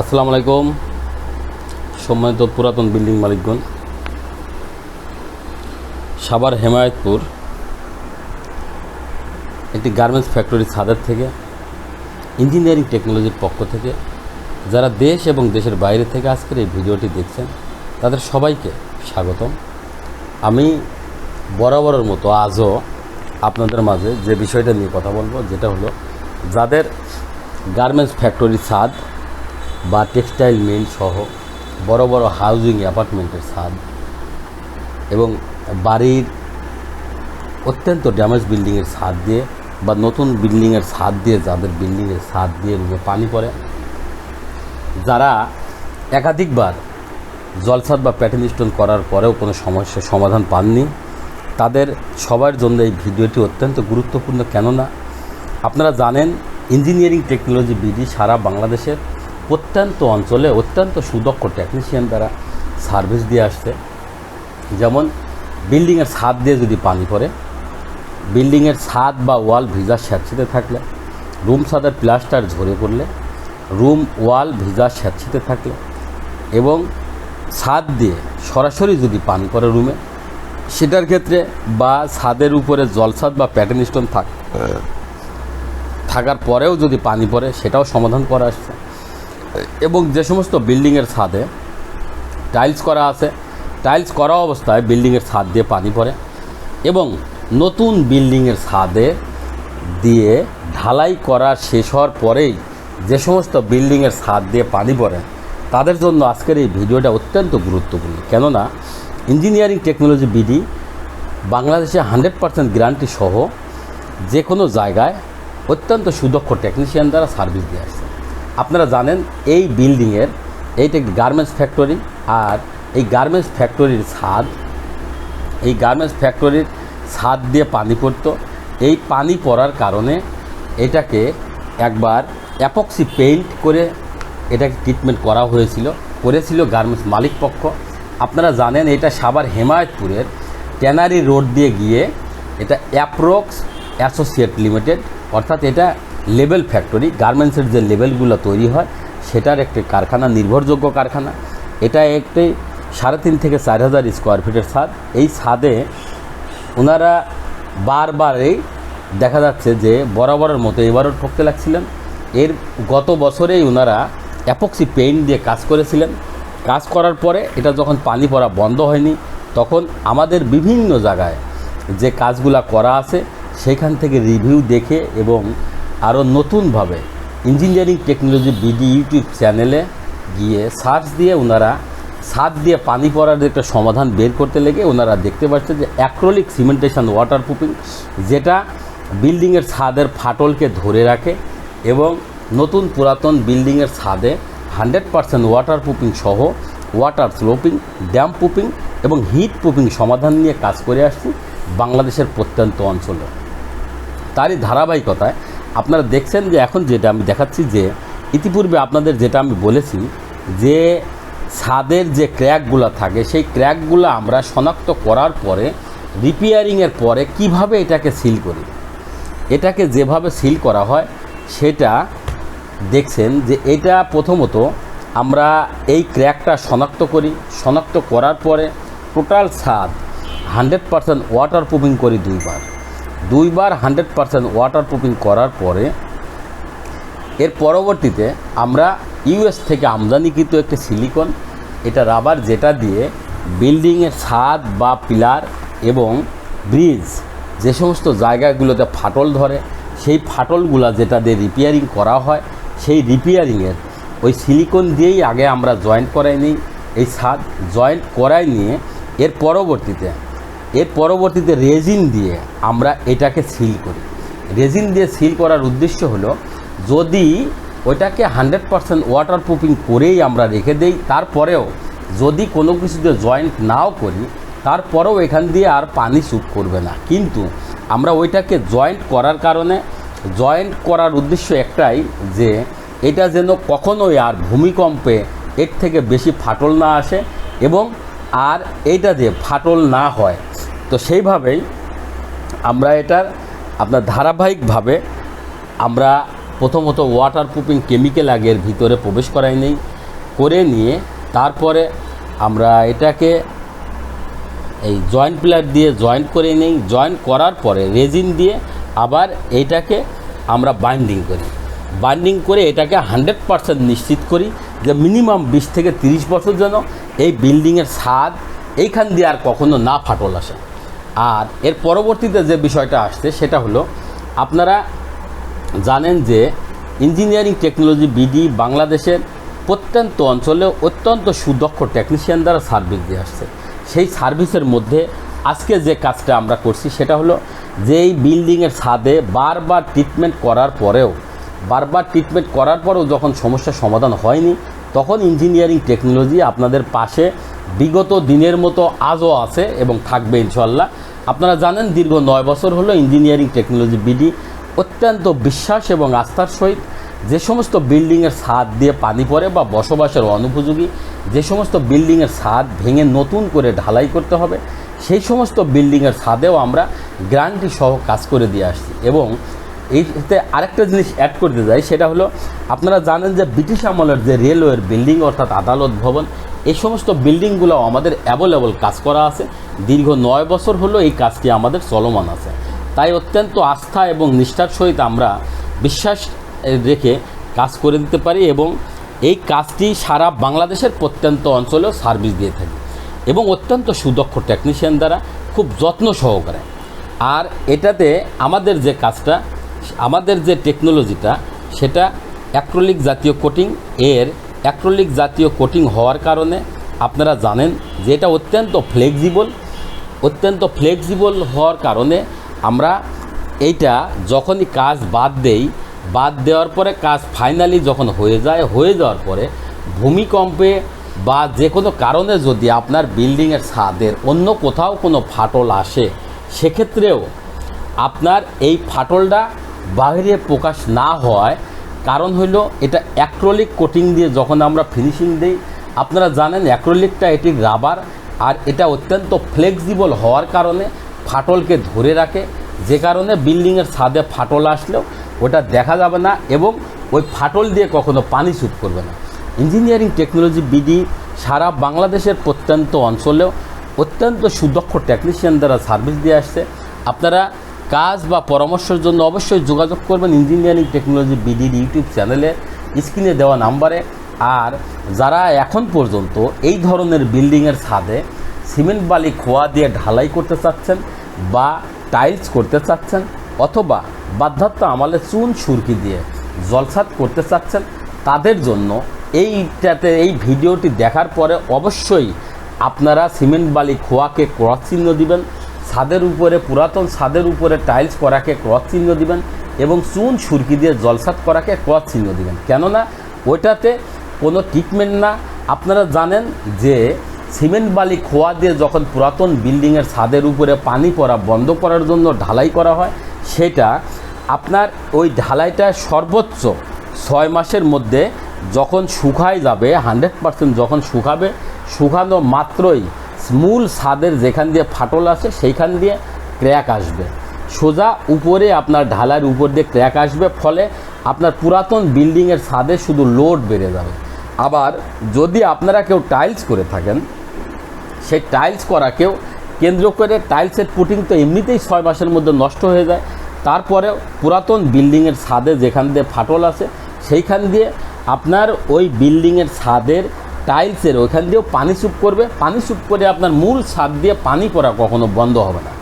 আসসালামু আলাইকুম। সম্মানিত পুরাতন বিল্ডিং মালিকগণ। সাবার হেমায়তপুর, একটি গার্মেন্টস ফ্যাক্টরি ছাদের থেকে, ইঞ্জিনিয়ারিং টেকনোলজির পক্ষ থেকে, যারা দেশ এবং দেশের বাইরে থেকে আজকের এই ভিডিওটি দেখছেন, তাদের সবাইকে স্বাগতম। আমি বরাবরের মতো আজও আপনাদের মাঝে যে বিষয়টা নিয়ে কথা বলব, যেটা হলো যাদের গার্মেন্টস ফ্যাক্টরি ছাদ বা টেক্সটাইল মিল সহ বড় বড় হাউজিং অ্যাপার্টমেন্টের ছাদ এবং বাড়ির অত্যন্ত ড্যামেজ বিল্ডিংয়ের ছাদ দিয়ে বা নতুন বিল্ডিংয়ের ছাদ দিয়ে, যাদের বিল্ডিংয়ের ছাদ দিয়ে রুমে পানি পড়ে, যারা একাধিকবার জলসাদ বা প্যাটেন স্টোন করার পরেও কোনো সমস্যার সমাধান পাননি, তাদের সবার জন্য এই ভিডিওটি অত্যন্ত গুরুত্বপূর্ণ। কেননা আপনারা জানেন ইঞ্জিনিয়ারিং টেকনোলজি বিডি সারা বাংলাদেশের প্রত্যন্ত অঞ্চলে অত্যন্ত সুদক্ষ টেকনিশিয়ান দ্বারা সার্ভিস দিয়ে আসছে। যেমন বিল্ডিংয়ের ছাদ দিয়ে যদি পানি পড়ে বিল্ডিংয়ের ছাদ বা ওয়াল ভিজা স্যাঁতসেঁতে থাকলে রুম ছাদের প্লাস্টার ঝরে পড়লে রুম ওয়াল ভিজা স্যাঁতসেঁতে থাকলে এবং ছাদ দিয়ে সরাসরি যদি পানি পড়ে রুমে সেটার ক্ষেত্রে বা ছাদের উপরে জলছাদ বা প্যাটার্ন স্টোন থাক থাকার পরেও যদি পানি পড়ে সেটাও সমাধান করা আসছে। এবং যে সমস্ত বিল্ডিংয়ের ছাদে টাইলস করা আছে, টাইলস করা অবস্থায় বিল্ডিংয়ের ছাদ দিয়ে পানি পড়ে এবং নতুন বিল্ডিংয়ের ছাদে দিয়ে ঢালাই করা শেষ হওয়ার পরেই যে সমস্ত বিল্ডিংয়ের ছাদ দিয়ে পানি পড়ে, তাদের জন্য আজকের এই ভিডিওটা অত্যন্ত গুরুত্বপূর্ণ। কেননা ইঞ্জিনিয়ারিং টেকনোলজি বিডি বাংলাদেশে হান্ড্রেড পার্সেন্ট গ্যারান্টি সহ যে কোনো জায়গায় অত্যন্ত সুদক্ষ টেকনিশিয়ান দ্বারা সার্ভিস দিয়ে আসছে। আপনারা জানেন এই বিল্ডিংয়ের এইটা একটি গার্মেন্টস ফ্যাক্টরি আর এই গার্মেন্টস ফ্যাক্টরির ছাদ, এই গার্মেন্টস ফ্যাক্টরির ছাদ দিয়ে পানি পড়তো। এই পানি পড়ার কারণে এটাকে একবার অ্যাপক্সি পেইন্ট করে এটাকে ট্রিটমেন্ট করা হয়েছিল, করেছিল গার্মেন্টস মালিক পক্ষ। আপনারা জানেন এটা সাবার হেমায়তপুরের ট্যানারি রোড দিয়ে গিয়ে এটা অ্যাপ্রক্স অ্যাসোসিয়েট লিমিটেড অর্থাৎ এটা লেবেল ফ্যাক্টরি, গার্মেন্টসের যে লেবেলগুলো তৈরি হয়, সেটার একটি কারখানা, নির্ভরযোগ্য কারখানা। এটা একটি সাড়ে তিন থেকে চার হাজার স্কোয়ার ফিটের ছাদ। এই ছাদে ওনারা বারবারই দেখা যাচ্ছে যে বরাবরের মতো এবারও ঠকতে লাগছিলেন। এর গত বছরেই ওনারা অ্যাপক্সি পেইন্ট দিয়ে কাজ করেছিলেন। কাজ করার পরে এটা যখন পানি পড়া বন্ধ হয়নি, তখন আমাদের বিভিন্ন জায়গায় যে কাজগুলা করা আছে, সেখান থেকে রিভিউ দেখে এবং আরও নতুনভাবে ইঞ্জিনিয়ারিং টেকনোলজি বিডি ইউটিউব চ্যানেলে গিয়ে সার্চ দিয়ে ওনারা ছাদ দিয়ে পানি পড়ার একটা সমাধান বের করতে লেগে ওনারা দেখতে পাচ্ছে যে অ্যাক্রোলিক সিমেন্টেশন ওয়াটার প্রুফিং যেটা বিল্ডিংয়ের ছাদের ফাটলকে ধরে রাখে এবং নতুন পুরাতন বিল্ডিংয়ের ছাদে হান্ড্রেড পারসেন্ট ওয়াটার প্রুফিং সহ ওয়াটার স্লোপিং ড্যাম প্রুফিং এবং হিট প্রুফিং সমাধান নিয়ে কাজ করে আসছি বাংলাদেশের প্রত্যন্ত অঞ্চলে। তারই ধারাবাহিকতায় আপনারা দেখছেন যে এখন যেটা আমি দেখাচ্ছি যে ইতিপূর্বে আপনাদের যেটা আমি বলেছি যে ছাদের যে ক্র্যাকগুলো থাকে, সেই ক্র্যাকগুলো আমরা শনাক্ত করার পরে রিপেয়ারিংয়ের পরে কীভাবে এটাকে সিল করি? এটাকে যেভাবে সিল করা হয়, সেটা দেখছেন যে এটা প্রথমত আমরা এই ক্র্যাকটা শনাক্ত করি। শনাক্ত করার পরে টোটাল ছাদ হান্ড্রেড পারসেন্ট ওয়াটার প্রুফিং করি দুইবার। দুইবার হান্ড্রেড পারসেন্ট ওয়াটার প্রুফিং করার পরে এর পরবর্তীতে আমরা ইউএস থেকে আমদানিকৃত একটি সিলিকন এটা রাবার যেটা দিয়ে বিল্ডিংয়ের ছাদ বা পিলার এবং ব্রিজ যে সমস্ত জায়গাগুলোতে ফাটল ধরে, সেই ফাটলগুলা যেটা দিয়ে রিপেয়ারিং করা হয়, সেই রিপেয়ারিংয়ের ওই সিলিকন দিয়েই আগে আমরা জয়েন্ট করাই নিই, এই ছাদ জয়েন্ট করাই নিয়ে এর পরবর্তীতে এর পরবর্তীতে রেজিন দিয়ে আমরা এটাকে সিল করি। রেজিন দিয়ে সিল করার উদ্দেশ্য হলো, যদি ওইটাকে হান্ড্রেড পারসেন্ট ওয়াটার প্রুফিং করেই আমরা রেখে দেই, তারপরেও যদি কোনো কিছুতে জয়েন্ট নাও করি, তারপরেও এখান দিয়ে আর পানি স্যুপ করবে না। কিন্তু আমরা ওইটাকে জয়েন্ট করার কারণে, জয়েন্ট করার উদ্দেশ্য একটাই যে, এটা যেন কখনোই আর ভূমিকম্পে এর থেকে বেশি ফাটল না আসে এবং আর এইটা যে ফাটল না হয় তো সেইভাবেই আমরা এটার আপনার ধারাবাহিকভাবে আমরা প্রথমত ওয়াটার প্রুফিং কেমিক্যাল আগে এর ভিতরে প্রবেশ করাই নেই, করে নিয়ে তারপরে আমরা এটাকে এই জয়েন্ট প্লার দিয়ে জয়েন্ট করে নেই জয়েন্ট করার পরে রেজিন দিয়ে আবার এইটাকে আমরা বাইন্ডিং করি। বাইন্ডিং করে এটাকে হান্ড্রেড পারসেন্ট নিশ্চিত করি যে মিনিমাম বিশ থেকে তিরিশ বছর যেন এই বিল্ডিংয়ের স্বাদ এইখান দিয়ে আর কখনো না ফাটল আসে। আর এর পরবর্তীতে যে বিষয়টা আসছে, সেটা হলো আপনারা জানেন যে ইঞ্জিনিয়ারিং টেকনোলজি বিডি বাংলাদেশের প্রত্যন্ত অঞ্চলে অত্যন্ত সুদক্ষ টেকনিশিয়ান দ্বারা সার্ভিস দিয়ে আসছে। সেই সার্ভিসের মধ্যে আজকে যে কাজটা আমরা করছি, সেটা হলো যে এই বিল্ডিংয়ের ছাদে বারবার ট্রিটমেন্ট করার পরেও, বারবার ট্রিটমেন্ট করার পরেও যখন সমস্যার সমাধান হয়নি, তখন ইঞ্জিনিয়ারিং টেকনোলজি আপনাদের পাশে বিগত দিনের মতো আজও আছে এবং থাকবে ইনশাল্লাহ আপনারা জানেন দীর্ঘ নয় বছর হলো ইঞ্জিনিয়ারিং টেকনোলজি বিডি অত্যন্ত বিশ্বাস এবং আস্থার সহিত যে সমস্ত বিল্ডিংয়ের ছাদ দিয়ে পানি পড়ে বা বসবাসের অনুপযোগী, যে সমস্ত বিল্ডিংয়ের ছাদ ভেঙে নতুন করে ঢালাই করতে হবে, সেই সমস্ত বিল্ডিংয়ের ছাদেও আমরা গ্যারান্টি সহ কাজ করে দিয়ে আসছি। এবং এইতে আরেকটা জিনিস অ্যাড করতে যাই সেটা হলো আপনারা জানেন যে ব্রিটিশ আমলের যে রেলওয়ের বিল্ডিং অর্থাৎ আদালত ভবন এই সমস্ত বিল্ডিংগুলো আমাদের অ্যাভেলেবল কাজ করা আছে। দীর্ঘ নয় বছর হলো এই কাজটি আমাদের চলমান আছে। তাই অত্যন্ত আস্থা এবং নিষ্ঠার সহিত আমরা বিশ্বাস রেখে কাজ করে দিতে পারি এবং এই কাজটি সারা বাংলাদেশের প্রত্যন্ত অঞ্চলেও সার্ভিস দিয়ে থাকি এবং অত্যন্ত সুদক্ষ টেকনিশিয়ান দ্বারা খুব যত্ন সহকারে। আর এটাতে আমাদের যে কাজটা, আমাদের যে টেকনোলজিটা সেটা অ্যাক্রোলিক জাতীয় কোটিং এর অ্যাক্রোলিক জাতীয় কোটিং হওয়ার কারণে আপনারা জানেন যে এটা অত্যন্ত ফ্লেক্সিবল অত্যন্ত ফ্লেক্সিবল হওয়ার কারণে আমরা এইটা যখনই কাজ বাদ দেই, বাদ দেওয়ার পরে কাজ ফাইনালি যখন হয়ে যায়, হয়ে যাওয়ার পরে ভূমিকম্পে বা যে কোনো কারণে যদি আপনার বিল্ডিংয়ের ছাদের অন্য কোথাও কোনো ফাটল আসে, সেক্ষেত্রেও আপনার এই ফাটলটা বাইরে প্রকাশ না হওয়ায় কারণ হলো এটা অ্যাক্রোলিক কোটিং দিয়ে যখন আমরা ফিনিশিং দিই, আপনারা জানেন অ্যাক্রোলিকটা এটি রাবার আর এটা অত্যন্ত ফ্লেক্সিবল হওয়ার কারণে ফাটলকে ধরে রাখে। যে কারণে বিল্ডিংয়ের ছাদে ফাটল আসলেও ওটা দেখা যাবে না এবং ওই ফাটল দিয়ে কখনো পানি স্যুট করবে না। ইঞ্জিনিয়ারিং টেকনোলজি বিডি সারা বাংলাদেশের প্রত্যন্ত অঞ্চলেও অত্যন্ত সুদক্ষ টেকনিশিয়ান দ্বারা সার্ভিস দিয়ে আসছে। আপনারা কাজ বা পরামর্শের জন্য অবশ্যই যোগাযোগ করবেন ইঞ্জিনিয়ারিং টেকনোলজি বিডির ইউটিউব চ্যানেলে, স্ক্রিনে দেওয়া নাম্বারে। আর যারা এখন পর্যন্ত এই ধরনের বিল্ডিংয়ের ছাদে সিমেন্ট বালি খোয়া দিয়ে ঢালাই করতে চাচ্ছেন বা টাইলস করতে চাচ্ছেন অথবা বাধ্যত্ব আমালে চুন সুরকি দিয়ে জলসাত করতে চাচ্ছেন, তাদের জন্য এইটাতে এই ভিডিওটি দেখার পরে অবশ্যই আপনারা সিমেন্ট বালি খোয়াকে ক্রস চিহ্ন দিবেন। ছাদের উপরে, পুরাতন ছাদের উপরে টাইলস করাকে ক্রস চিহ্ন দিবেন এবং চুন সুরকি দিয়ে জলসাত করাকে ক্রস চিহ্ন দিবেন। কেননা, ওইটাতে কোনো ট্রিটমেন্ট না। আপনারা জানেন যে সিমেন্ট বালি খোয়া দিয়ে যখন পুরাতন বিল্ডিংয়ের ছাদের উপরে পানি পড়া বন্ধ করার জন্য ঢালাই করা হয়, সেটা আপনার ওই ঢালাইটা সর্বোচ্চ ছয় মাসের মধ্যে যখন শুকায় যাবে হান্ড্রেড পার্সেন্ট যখন শুকাবে, শুকানো মাত্রই মূল ছাদের যেখান দিয়ে ফাটল আছে সেইখান দিয়ে ক্র্যাক আসবে। সোজা উপরে আপনার ঢালার উপর দিয়ে ক্র্যাক আসবে, ফলে আপনার পুরাতন বিল্ডিংয়ের ছাদে শুধু লোড বেড়ে যাবে। আবার যদি আপনারা কেউ টাইলস করে থাকেন, সেই টাইলস করাকেও কেন্দ্র করে টাইলসের পুটিং তো এমনিতেই ছয় মাসের মধ্যে নষ্ট হয়ে যায়। তারপরে পুরাতন বিল্ডিংয়ের ছাদে যেখান দিয়ে ফাটল আছে সেইখান দিয়ে আপনার ওই বিল্ডিংয়ের ছাদের টাইলসের ওইখান দিয়েও পানি স্যুপ করবে। পানি স্যুপ করে আপনার মূল ছাদ দিয়ে পানি পড়া কখনো বন্ধ হবে না।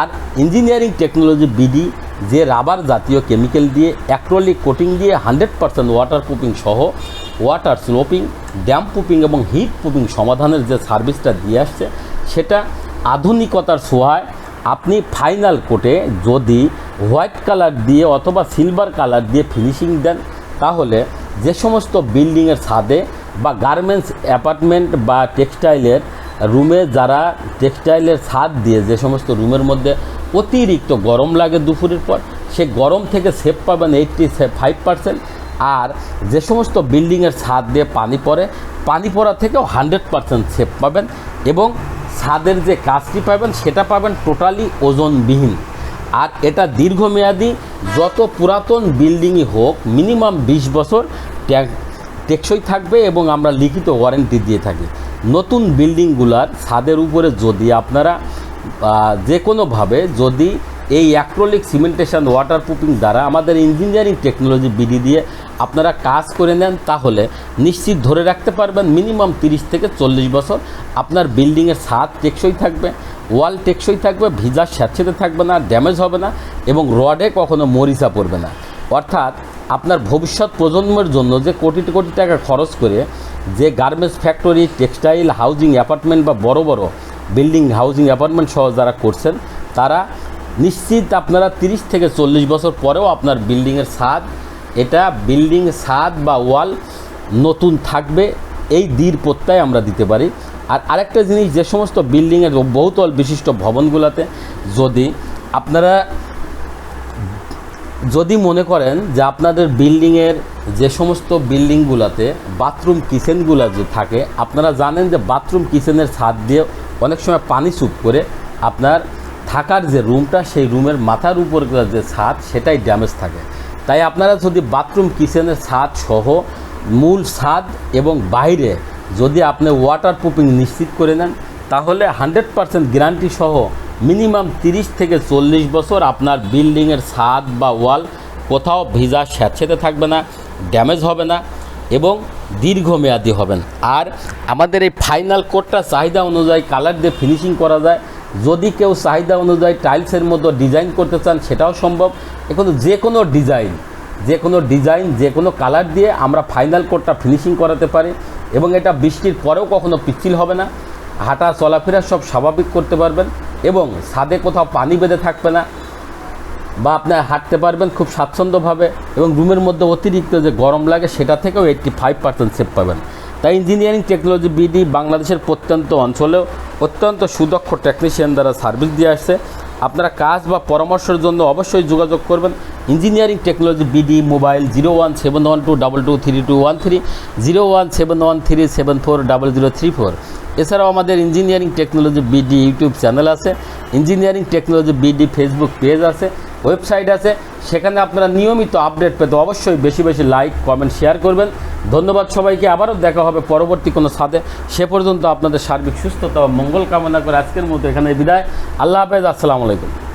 আর ইঞ্জিনিয়ারিং টেকনোলজি বিডি যে রাবার জাতীয় কেমিক্যাল দিয়ে অ্যাক্রোলিক কোটিং দিয়ে হান্ড্রেড পার্সেন্ট ওয়াটার প্রুফিং সহ ওয়াটার স্লোপিং ড্যাম প্রুফিং এবং হিট প্রুফিং সমাধানের যে সার্ভিসটা দিয়ে আসছে, সেটা আধুনিকতার সোহায় আপনি ফাইনাল কোটে যদি হোয়াইট কালার দিয়ে অথবা সিলভার কালার দিয়ে ফিনিশিং দেন, তাহলে যে সমস্ত বিল্ডিংয়ের ছাদে বা গার্মেন্টস অ্যাপার্টমেন্ট বা টেক্সটাইলের রুমে যারা টেক্সটাইলের ছাদ দিয়ে যে সমস্ত রুমের মধ্যে অতিরিক্ত গরম লাগে দুপুরের পর, সে গরম থেকে সেভ পাবেন এইটটি ফাইভ পার্সেন্ট আর যে সমস্ত বিল্ডিংয়ের ছাদ দিয়ে পানি পড়ে, পানি পড়া থেকেও হান্ড্রেড পার্সেন্ট সেভ পাবেন এবং ছাদের যে কাজটি পাবেন সেটা পাবেন টোটালি ওজনবিহীন। আর এটা দীর্ঘমেয়াদী, যত পুরাতন বিল্ডিংই হোক মিনিমাম বিশ বছর টেকসই থাকবে এবং আমরা লিখিত ওয়ারেন্টি দিয়ে থাকি। নতুন বিল্ডিংগুলার ছাদের উপরে যদি আপনারা যে কোনোভাবে যদি এই অ্যাক্রোলিক সিমেন্টেশন ওয়াটারপ্রুফিং দ্বারা আমাদের ইঞ্জিনিয়ারিং টেকনোলজি বিডি দিয়ে আপনারা কাজ করে নেন, তাহলে নিশ্চিত ধরে রাখতে পারবেন মিনিমাম তিরিশ থেকে চল্লিশ বছর আপনার বিল্ডিংয়ের ছাদ টেকসই থাকবে, ওয়াল টেকসই থাকবে, ভিজা স্যাঁতসেতে থাকবে না, ড্যামেজ হবে না এবং রডে কখনো মরিচা পড়বে না। অর্থাৎ আপনার ভবিষ্যৎ প্রজন্মের জন্য যে কোটি কোটি টাকা খরচ করে যে garments factory, textile, housing apartment বা বড় বড় বিল্ডিং, হাউজিং অ্যাপার্টমেন্ট সহ যারা করছেন, তারা নিশ্চিত আপনারা তিরিশ থেকে চল্লিশ বছর পরেও আপনার বিল্ডিংয়ের ছাদ এটা বিল্ডিং ছাদ বা ওয়াল নতুন থাকবে, এই দীর প্রত্যয় আমরা দিতে পারি। আর আরেকটা জিনিস, যে সমস্ত বিল্ডিংয়ের বহুতল বিশিষ্ট ভবনগুলোতে যদি আপনারা যদি মনে করেন যে আপনাদের বিল্ডিংয়ের যে সমস্ত বিল্ডিংগুলোতে বাথরুম, কিচেনগুলো যে থাকে, আপনারা জানেন যে বাথরুম, কিচেনের ছাদ দিয়ে অনেক সময় পানি চুপ করে আপনার থাকার যে রুমটা, সেই রুমের মাথার উপর যে ছাদ, সেটাই ড্যামেজ থাকে। তাই আপনারা যদি বাথরুম, কিচেনের ছাদ সহ মূল ছাদ এবং বাইরে যদি আপনি ওয়াটার প্রুফিং নিশ্চিত করে নেন, তাহলে হান্ড্রেড পারসেন্ট গ্যারান্টি সহ মিনিমাম তিরিশ থেকে চল্লিশ বছর আপনার বিল্ডিংয়ের ছাদ বা ওয়াল কোথাও ভিজা স্যাঁতসেতে থাকবে না, ড্যামেজ হবে না এবং দীর্ঘমেয়াদী হবেন আর আমাদের এই ফাইনাল কোটটা চাহিদা অনুযায়ী কালার দিয়ে ফিনিশিং করা যায়। যদি কেউ চাহিদা অনুযায়ী টাইলসের মতো ডিজাইন করতে চান, সেটাও সম্ভব। এখন যে কোনো ডিজাইন যে কোনো ডিজাইন যে কোনো কালার দিয়ে আমরা ফাইনাল কোটটা ফিনিশিং করাতে পারি এবং এটা বৃষ্টির পরেও কখনো পিচ্ছিল হবে না। হাঁটা, চলাফেরা সব স্বাভাবিক করতে পারবেন এবং ছাদে কোথাও পানি বেঁধে থাকবে না বা আপনি হাঁটতে পারবেন খুব স্বাচ্ছন্দ্যভাবে এবং রুমের মধ্যে অতিরিক্ত যে গরম লাগে সেটা থেকেও এইট্টি ফাইভ পার্সেন্ট সেভ পাবেন। তাই ইঞ্জিনিয়ারিং টেকনোলজি বিডি বাংলাদেশের প্রত্যন্ত অঞ্চলেও অত্যন্ত সুদক্ষ টেকনিশিয়ান দ্বারা সার্ভিস দিয়ে আসছে। আপনারা কাজ বা পরামর্শের জন্য অবশ্যই যোগাযোগ করবেন। Engineering technology BD mobile zero one seven one two double two three two one three, zero one seven one three seven four double zero three four. এছাড়াও আমাদের engineering technology BD YouTube channel আছে engineering technology BD Facebook page আছে website আছে, সেখানে আপনারা নিয়মিত update পেতে অবশ্যই বেশি বেশি লাইক কমেন্ট শেয়ার করবেন। ধন্যবাদ সবাইকে, আবারও দেখা হবে পরবর্তী কোনো সাথে। সে পর্যন্ত আপনাদের সার্বিক সুস্থতা ও মঙ্গল কামনা করে আজকের মতো এখানে বিদায়। আল্লাহ হাফেজ, আসসালামু আলাইকুম।